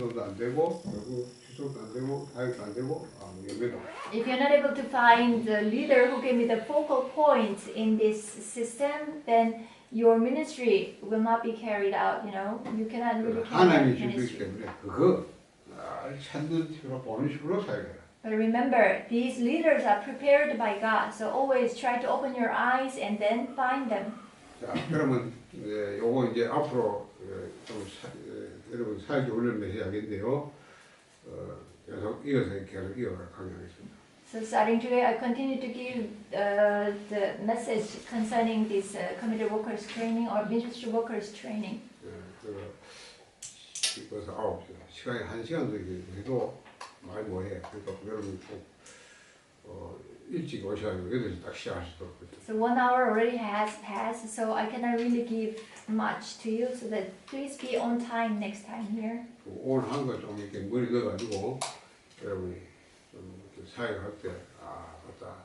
선도도 안 되고 그리고 지속도 안 되고 다육도 안 되고 아, 연계도 If you're not able to find the leader who can be the focal point in this system, then your ministry will not be carried out, you know. You cannot really carry out 하나님이 주셨기 ministry. 때문에 그거 날 찾는 식으로 보는 식으로 사역해라. But remember, these leaders are prepared by God, so always try to open your eyes and then find them. 자, 그러면 이제 요거 이제 앞으로 어, 좀 사, 어, 여러분 사역 훈련을 해야겠는데요. 어, 계속 이어서 계속 이어가 강의하겠습니다. So starting today, I continue to give uh, the message concerning this uh, committed workers training or ministry workers training. 예, 그래서 아홉 시 시간이 한 시간도 이게 해도 많이 뭐해. 그러니까 여러분 꼭 어, 일찍 오셔가지고 여덟 시딱 시작할 수 있도록 그렇죠. So one hour already has passed, so I cannot really give much to you. So that please be on time next time here. 그 오늘 한 거 좀 이렇게 머리 넣어가지고 여러분이 좀 이렇게 사역할 때 아 맞다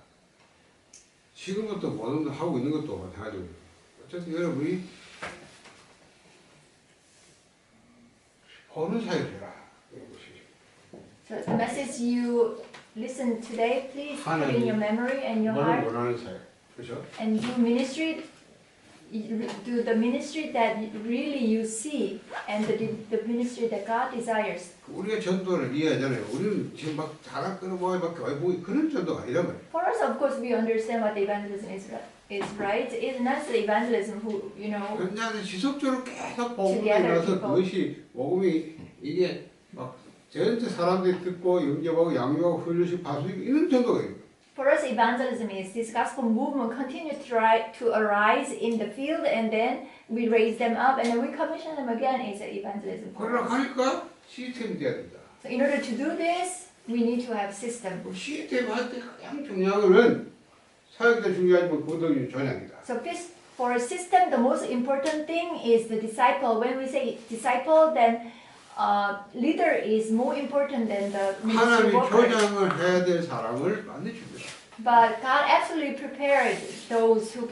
지금부터 모든 거 하고 있는 것도 마찬가지고 어쨌든 여러분이 보는 사역해라 이런 것이죠. So the message you listen today, please put in your memory and your 너를 heart 원하는 사역 그렇죠? and do ministry. you Do the ministry that really you see and the, the ministry that God desires. 우리가 전도를 이해하잖아요. 우리는 지금 막 자랑 끌어모아 막 교회 보기 그런 전도가 아니란 말이에요. For us, of course, we understand what evangelism is, is right. It's not the evangelism who, you know, 그냥 지속적으로 계속 복음이 Together 나서 people. 그것이 복음이 이게 막 전체 사람들이 듣고 영접하고 양육하고 훈련식 파수식 이런 정도가 있는 For us, evangelism is this gospel movement continue to, ri- to arise in the field, and then we raise them up, and then we commission them again. Is evangelism. for 그러나 us. 하니까 시스템이 돼야 된다. So in order to do this, we need to have system. 그 시스템 할 때 가장 중요한 거는 사역자 중요하지만 그것도 전향이다. So this, for a system, the most important thing is the disciple. When we say disciple, then uh, leader is more important than the ministry 하나님이 workers. 교장을 해야 될 사람을 만드십니다. But God absolutely prepared those who